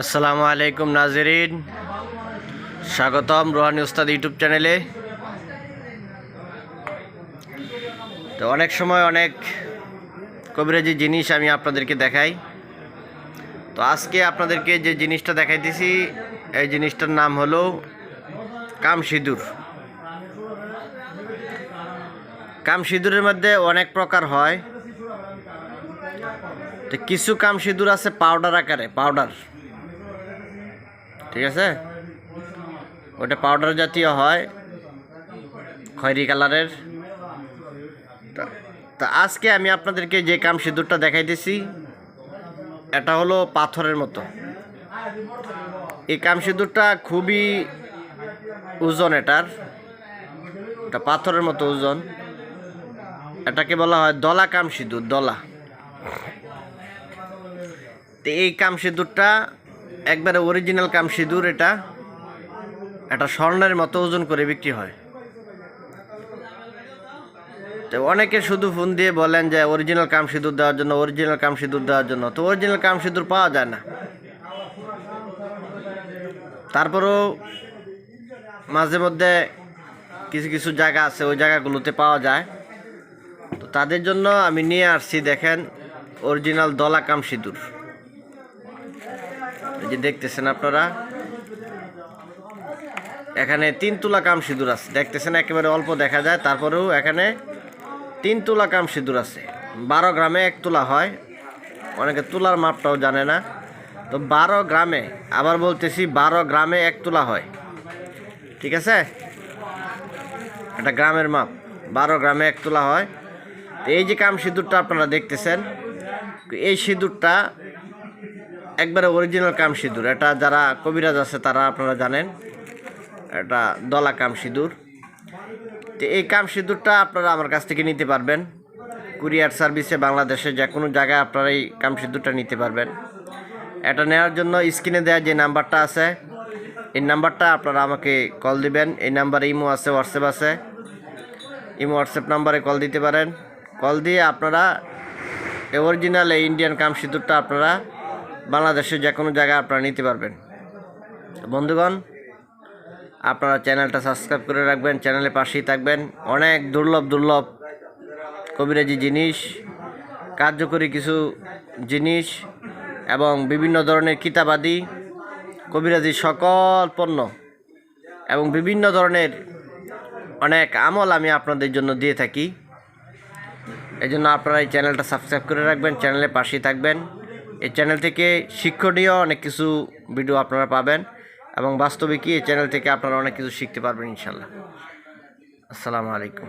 আসসালামু আলাইকুম নাজরিন। স্বাগতম রোহানি উস্তাদ ইউটিউব চ্যানেলে। তো অনেক সময় অনেক কবিরাজি জিনিস আমি আপনাদেরকে দেখাই। তো আজকে আপনাদেরকে যে জিনিসটা দেখাইতেছি, এই জিনিসটার নাম হলো কাম সিঁদুর কাম সিঁদুরের মধ্যে অনেক প্রকার হয়। তো কিছু কাম সিঁদুর আছে পাউডার আকারে, পাউডার। ঠিক আছে? ওটা পাউডার জাতীয় হয়, খয়েরি কালারের। তা- আজকে আমি আপনাদেরকে যে কাম সিঁদুরটা দেখাইতেছি এটা হলো পাথরের মতো। এই কাম সিঁদুরটা খুবই ওজন এটার। এটা পাথরের মতো ওজন। এটাকে বলা হয় দলা কাম সিঁদুর দলা। তো এই কাম সিঁদুরটা একবারে অরিজিনাল কাম সিঁদুর এটা। এটা স্বর্ণের মতো ওজন করে বিক্রি হয়। তো অনেকে শুধু ফোন দিয়ে বলেন যে অরিজিনাল কাম সিঁদুর দেওয়ার জন্য অরিজিনাল কাম সিঁদুর দেওয়ার জন্য। তো অরিজিনাল কাম সিঁদুর পাওয়া যায় না। তারপরেও মাঝে মধ্যে কিছু কিছু জায়গা আছে, ওই জায়গাগুলোতে পাওয়া যায়। তো তাদের জন্য আমি নিয়ে আসছি, দেখেন অরিজিনাল দলা কাম সিঁদুর। এই যে দেখতেছেন আপনারা, এখানে তিন তুলা কাম সিঁদুর আছে। দেখতেছেন, একেবারে অল্প দেখা যায়, তারপরেও এখানে তিন তুলা কাম সিঁদুর আছে। বারো গ্রামে এক তুলা হয়, অনেকে তুলার মাপটাও জানে না। তো বারো গ্রামে, আবার বলতেছি বারো গ্রামে এক তুলা হয়। ঠিক আছে? এটা গ্রামের মাপ, বারো গ্রামে এক তোলা হয়। তো এই যে কাম সিঁদুরটা আপনারা দেখতেছেন, এই সিঁদুরটা একবারে অরিজিনাল কাম সিঁদুর। এটা যারা কবিরাজ আছে, তারা আপনারা জানেন। এটা দলা কাম সিঁদুর। তো এই কাম সিঁদুরটা আপনারা আমার কাছ থেকে নিতে পারবেন। কুরিয়ার সার্ভিসে বাংলাদেশে যে কোনো জায়গায় আপনারা এই কাম সিঁদুরটা নিতে পারবেন। এটা নেওয়ার জন্য স্ক্রিনে দেওয়া যে নাম্বারটা আছে, এই নাম্বারটা আপনারা আমাকে কল দিবেন। এই নাম্বারে ইমো আছে, হোয়াটসঅ্যাপ আছে। ইমো, হোয়াটসঅ্যাপ নাম্বারে কল দিতে পারেন। কল দিয়ে আপনারা অরিজিনাল এই ইন্ডিয়ান কাম সিঁদুরটা আপনারা বাংলাদেশের যে কোনো জায়গায় আপনারা নিতে পারবেন। বন্ধুগণ, আপনারা চ্যানেলটা সাবস্ক্রাইব করে রাখবেন, চ্যানেলের পাশেই থাকবেন। অনেক দুর্লভ দুর্লভ কবিরাজি জিনিস, কার্যকরী কিছু জিনিস এবং বিভিন্ন ধরনের কিতাবাদি কবিরাজি সকল পণ্য এবং বিভিন্ন ধরনের অনেক আমল আমি আপনাদের জন্য দিয়ে থাকি। এই জন্য আপনারা এই চ্যানেলটা সাবস্ক্রাইব করে রাখবেন, চ্যানেলের পাশেই থাকবেন। এই চ্যানেল থেকে শিক্ষণীয় অনেক কিছু ভিডিও আপনারা পাবেন এবং বাস্তবিকই এই চ্যানেল থেকে আপনারা অনেক কিছু শিখতে পারবেন ইনশাল্লাহ আসসালামু আলাইকুম।